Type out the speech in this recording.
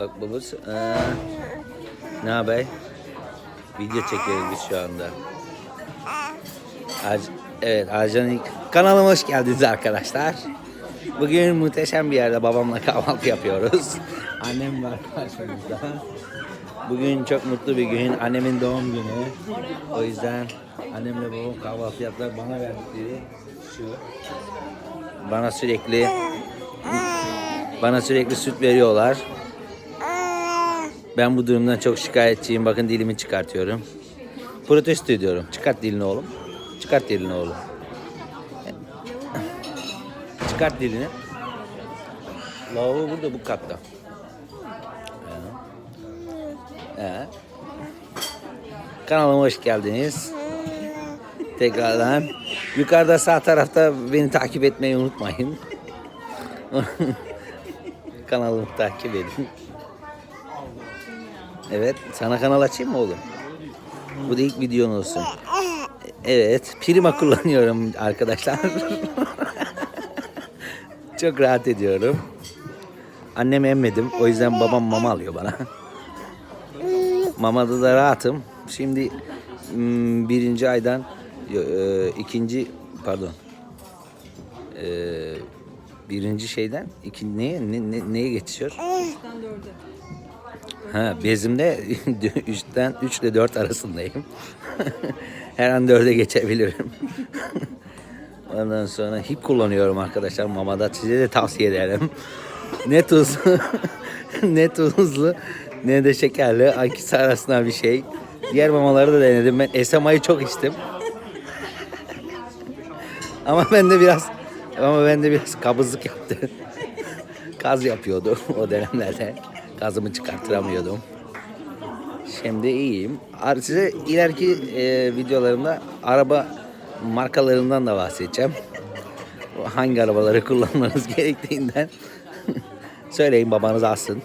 Bak babası. Ee, ne haber? Video çekiyoruz biz şu anda. Ar evet Arcan'ın kanalıma hoş geldiniz arkadaşlar. Bugün muhteşem bir yerde babamla kahvaltı yapıyoruz. Annem var karşımızda. Bugün çok mutlu bir gün. Annemin doğum günü. O yüzden annemle babam kahvaltı yaptılar. Bana verdikleri şu. Bana sürekli bana sürekli süt veriyorlar. Ben bu durumdan çok şikayetçiyim. Bakın dilimi çıkartıyorum. Protesto ediyorum. Çıkart dilini oğlum. Çıkart dilini oğlum. Çıkart dilini. Lavabo burada bu katta. Ee. Kanalıma hoş geldiniz. Tekrardan. Yukarıda sağ tarafta beni takip etmeyi unutmayın. Kanalımı takip edin. Evet, sana kanal açayım mı oğlum? Bu da ilk videon olsun. Evet, Prima kullanıyorum arkadaşlar. Çok rahat ediyorum. Annemi emmedim, o yüzden babam mama alıyor bana. Mamada da rahatım. Şimdi mm, birinci aydan e, ikinci pardon E, birinci şeyden iki neye ne, ne- neye geçiyor? Ha bezimde 3'ten 3 ile 4 arasındayım. Her an 4'e geçebilirim. Ondan sonra hip kullanıyorum arkadaşlar mamada. Size de tavsiye ederim. ne tuzlu, ne tuzlu, ne de şekerli. İkisi arasında bir şey. Diğer mamaları da denedim. Ben SMA'yı çok içtim. ama ben de biraz ama ben de biraz kabızlık yaptı. Kaz yapıyordu o dönemlerde. Gazımı çıkartıramıyordum. Şimdi iyiyim. Size ileriki e, videolarımda araba markalarından da bahsedeceğim. Hangi arabaları kullanmanız gerektiğinden söyleyin babanız alsın.